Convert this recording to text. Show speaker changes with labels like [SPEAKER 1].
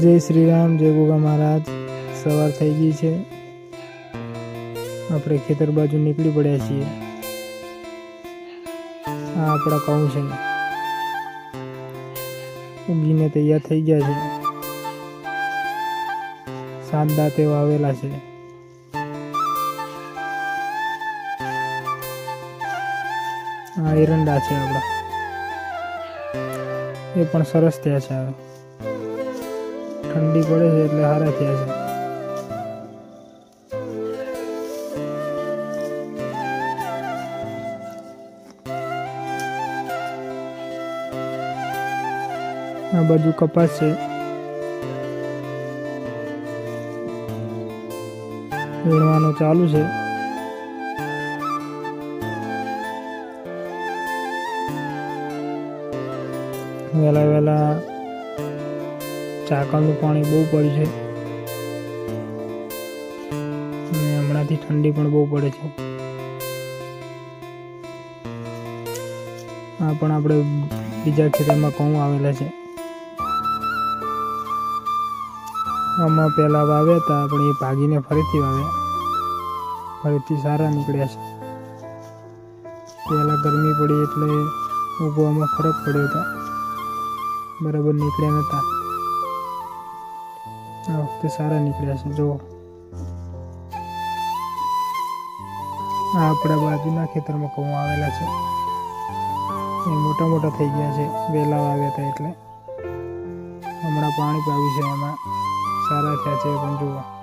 [SPEAKER 1] જય શ્રી રામ, જય ગોગા મહારાજ. સવાર થઈ ગઈ છે. આપણે ખેતર બાજુ નીકળી પડ્યા છીએ. આ આપણા કહું છે. ઉગીને તૈયાર થઈ ગયા છે. સાત દાંતે વાવેલા છે. આ એરંડા છે આપણા. એ પણ સરસ થયા છે હવે. ઠંડી પડે છે એટલે સારા થયા છે. આ બાજુ કપાસ છે. વીણવાનું ચાલુ છે. વહેલા વહેલા ચાકળનું પાણી બહુ પડ્યું છે. અને હમણાંથી ઠંડી પણ બહુ પડે છે. આ પણ આપણે બીજા ખેતરમાં ઘઉં આવેલા છે. આમાં પહેલાં વાવ્યા હતા આપણે એ ભાગીને ફરીથી વાવ્યા. ફરીથી સારા નીકળ્યા છે. પહેલાં ગરમી પડી એટલે ઉગવામાં ફરક પડ્યો હતો. બરાબર નીકળ્યા નહોતા. આ વખતે સારા નીકળ્યા છે, જુઓ. આ આપણા બાજુના ખેતરમાં ઘઉં આવેલા છે. એ મોટા મોટા થઈ ગયા છે વહેલા આવ્યા હતા એટલે. હમણાં પાણી પાવ્યું છે એમાં. સારા થયા છે પણ જુઓ.